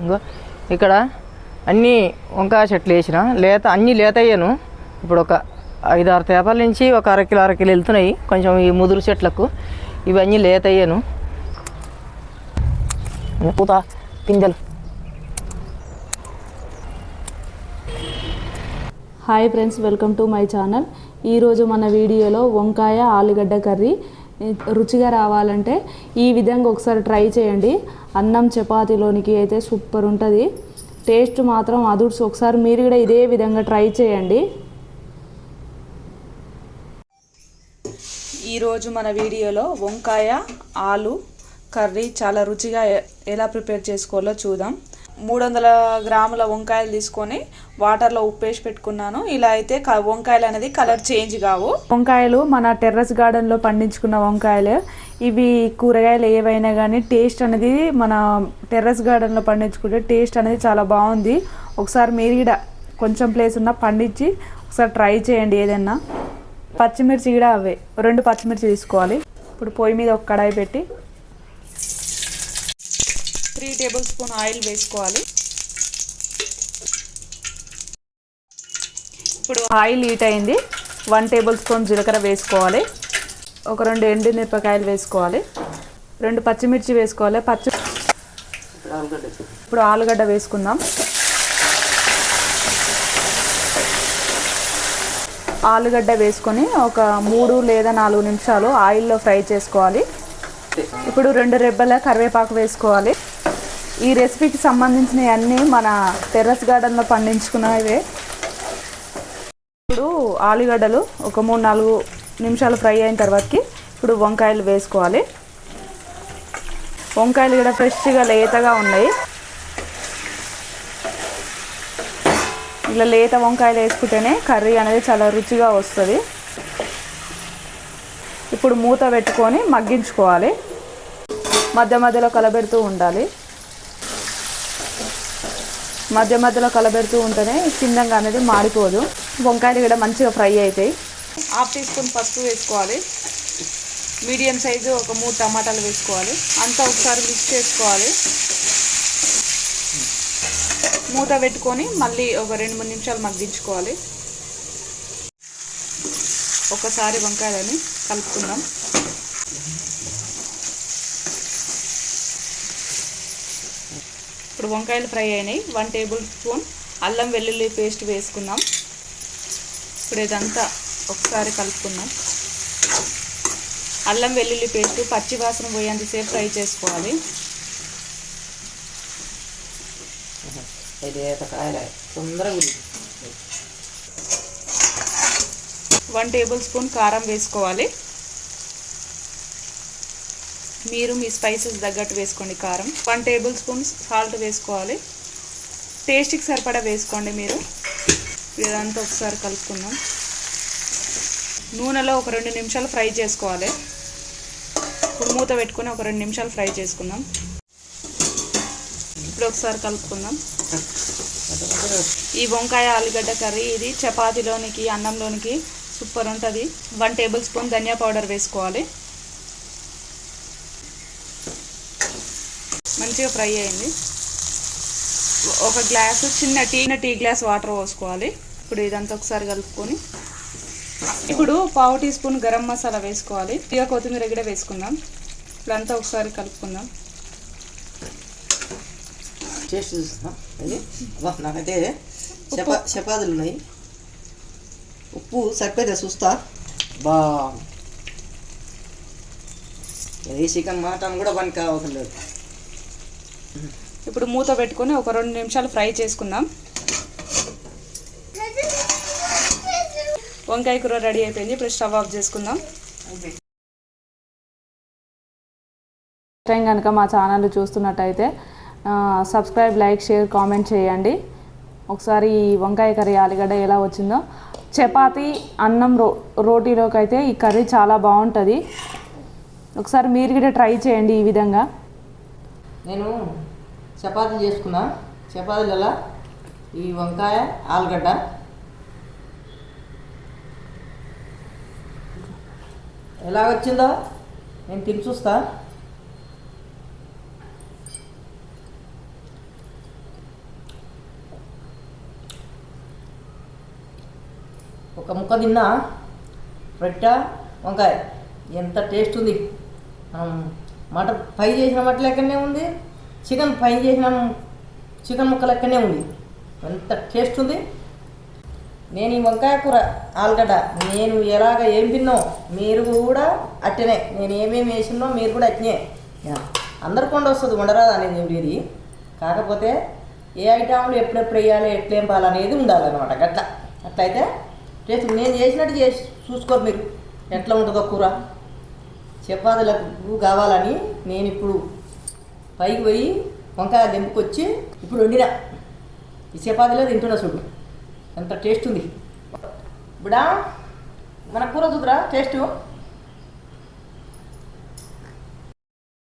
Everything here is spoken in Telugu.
ఇంకో ఇక్కడ అన్నీ వంకాయ చెట్లు వేసిన. లేత అన్నీ లేత అయ్యాను. ఇప్పుడు ఒక ఐదు ఆరు తేపాల నుంచి ఒక అరకిలో అరకిలో వెళ్తున్నాయి. కొంచెం ఈ ముదురు చెట్లకు ఇవన్నీ లేత అయ్యాను. పూత పిందెలు. Hi friends welcome to my channel ఈరోజు మన వీడియోలో వంకాయ ఆలుగడ్డ కర్రీ. రుచిగా రావాలంటే ఈ విధంగా ఒకసారి ట్రై చేయండి. అన్నం చపాతీలోనికి అయితే సూపర్ ఉంటుంది. టేస్ట్ మాత్రం అదుర్స్. ఒకసారి మీరు కూడా ఇదే విధంగా ట్రై చేయండి. ఈరోజు మన వీడియోలో వంకాయ ఆలు కర్రీ చాలా రుచిగా ఎలా ప్రిపేర్ చేసుకోవాలో చూద్దాం. మూడు వందల గ్రాముల వంకాయలు తీసుకొని వాటర్లో ఉప్పేసి పెట్టుకున్నాను. ఇలా అయితే వంకాయలు అనేది కలర్ చేంజ్ కావు. వంకాయలు మన టెర్రస్ గార్డెన్లో పండించుకున్న వంకాయలు. ఇవి కూరగాయలు ఏవైనా కానీ టేస్ట్ అనేది మన టెర్రస్ గార్డెన్లో పండించుకుంటే టేస్ట్ అనేది చాలా బాగుంది. ఒకసారి మీరు కూడా కొంచెం ప్లేస్ ఉన్న పండించి ఒకసారి ట్రై చేయండి ఏదైనా. పచ్చిమిర్చి కూడా అవే రెండు పచ్చిమిర్చి తీసుకోవాలి. ఇప్పుడు పొయ్యి మీద ఒక కడాయి పెట్టి టేబుల్ స్పూన్ ఆయిల్ వేసుకోవాలి. ఇప్పుడు ఆయిల్ హీట్ అయింది. వన్ టేబుల్ స్పూన్ జీలకర్ర వేసుకోవాలి. ఒక రెండు ఎండు మిరపకాయలు వేసుకోవాలి. రెండు పచ్చిమిర్చి వేసుకోవాలి. పచ్చి ఇప్పుడు ఆలుగడ్డ వేసుకుందాం. ఆలుగడ్డ వేసుకొని ఒక మూడు లేదా నాలుగు నిమిషాలు ఆయిల్లో ఫ్రై చేసుకోవాలి. ఇప్పుడు రెండు రెబ్బల కరివేపాకు వేసుకోవాలి. ఈ రెసిపీకి సంబంధించినవి అన్నీ మన టెర్రస్ గార్డెన్లో పండించుకున్నవే. ఇప్పుడు ఆలుగడ్డలు ఒక మూడు నాలుగు నిమిషాలు ఫ్రై అయిన తర్వాతకి ఇప్పుడు వంకాయలు వేసుకోవాలి. వంకాయలు కూడా ఫ్రెష్గా లేతగా ఉన్నాయి. ఇలా లేత వంకాయలు వేసుకుంటేనే కర్రీ అనేది చాలా రుచిగా వస్తుంది. ఇప్పుడు మూత పెట్టుకొని మగ్గించుకోవాలి. మధ్య మధ్యలో కలబెడుతూ ఉండాలి. మధ్య మధ్యలో కలబెడుతూ ఉంటేనే కిందంగా అనేది మాడిపోదు. వంకాయలు కూడా మంచిగా ఫ్రై అవుతాయి హాఫ్ టీ స్పూన్ పసుపు వేసుకోవాలి. మీడియం సైజు ఒక మూడు టమాటాలు వేసుకోవాలి. అంతా ఒకసారి మిక్స్ చేసుకోవాలి. మూత పెట్టుకొని మళ్ళీ ఒక రెండు మూడు నిమిషాలు మగ్గించుకోవాలి. ఒకసారి వంకాయలని కలుపుకుందాం. ఇప్పుడు వంకాయలు ఫ్రై అయినాయి. వన్ టేబుల్ స్పూన్ అల్లం వెల్లుల్లి పేస్ట్ వేసుకుందాం. ఇప్పుడు ఇదంతా ఒకసారి కలుపుకుందాం. అల్లం వెల్లుల్లి పేస్ట్ పచ్చి వాసన పోయేంతసేపు ఫ్రై చేసుకోవాలి. వన్ టేబుల్ స్పూన్ కారం వేసుకోవాలి. మీరు మీ స్పైసెస్ తగ్గట్టు వేసుకోండి కారం. వన్ టేబుల్ స్పూన్ సాల్ట్ వేసుకోవాలి. టేస్ట్కి సరిపడా వేసుకోండి మీరు. ఇదంతా ఒకసారి కలుపుకుందాం. నూనెలో ఒక రెండు నిమిషాలు ఫ్రై చేసుకోవాలి. ఇప్పుడు మూత పెట్టుకుని ఒక రెండు నిమిషాలు ఫ్రై చేసుకుందాం. ఇప్పుడు ఒకసారి కలుపుకుందాం. ఈ వంకాయ ఆలుగడ్డ కర్రీ ఇది చపాతీలోనికి అన్నంలోనికి సూపర్ ఉంటుంది. వన్ టేబుల్ స్పూన్ ధనియా పౌడర్ వేసుకోవాలి. మంచిగా ఫ్రై అయింది. ఒక గ్లాసు చిన్న టీ టీ గ్లాస్ వాటర్ పోసుకోవాలి. ఇప్పుడు ఇదంతా ఒకసారి కలుపుకొని. ఇప్పుడు పావు టీ స్పూన్ గరం మసాలా వేసుకోవాలి. ఇక కొత్తిమీర కూడా వేసుకుందాం. ఇప్పుడంతా ఒకసారి కలుపుకుందాం. టేస్ట్ వా నాకైతే చపా చపాతీలు ఉన్నాయి. ఉప్పు సరిపోతే చూస్తా? బా. ఇది చికెన్ మటన్ కూడా పనికి అవసరం లేదు ఇప్పుడు మూత పెట్టుకొని ఒక రెండు నిమిషాలు ఫ్రై చేసుకుందాం. వంకాయ కూర రెడీ అయిపోయింది. ఇప్పుడు స్టవ్ ఆఫ్ చేసుకుందాం. టైం కనుక మా ఛానల్ చూస్తున్నట్టయితే సబ్స్క్రైబ్ లైక్ షేర్ కామెంట్ చేయండి. ఒకసారి ఈ వంకాయ కర్రీ ఆలుగడ్డ ఎలా వచ్చిందో. చపాతి అన్నం రో రోటీలోకి అయితే ఈ కర్రీ చాలా బాగుంటుంది. ఒకసారి మీరు కూడా ట్రై చేయండి ఈ విధంగా. నేను చపాతీలు చేసుకున్నా. చపాతీలలో ఈ వంకాయ ఆలుగడ్డ. ఎలా వచ్చిందో నేను తిని చూస్తా. ఒక ముక్క తిన్నా. రొట్టె వంకాయ. ఎంత టేస్ట్ ఉంది. మనం మటన్ ఫ్రై చేసిన మటన్ లెక్కనే ఉంది. చికెన్ ఫ్రై చేసిన చికెన్ ముక్క లెక్కనే ఉంది. ఎంత టేస్ట్ ఉంది. నేను ఈ వంకాయ కూర ఆలుగడ్డ నేను ఎలాగ ఏం తిన్నో మీరు కూడా అట్టనే. నేను ఏమేమి వేసినో మీరు కూడా అట్నే అందరికి కొండ వస్తుంది ఉండరాదు అనేది ఉండేది కాకపోతే ఏ ఐటమ్లు ఎప్పుడెప్పుడు వేయాలి ఎట్లేం పాలనేది ఉండాలన్నమాట. గట్ల. అట్లయితే టేస్ట్ నేను చేసినట్టు చేసి చూసుకోరు మీరు. ఎట్లా ఉంటుందో కూర. చపాతీలకు కావాలని నేను ఇప్పుడు పైకి పోయి వంకాయ దింపుకొచ్చి ఇప్పుడు వండినా. ఈ చపాతీలో తింటున్నా చూడు. ఎంత టేస్ట్ ఉంది. ఇప్పుడా మన కూర చూద్దురా టేస్టు.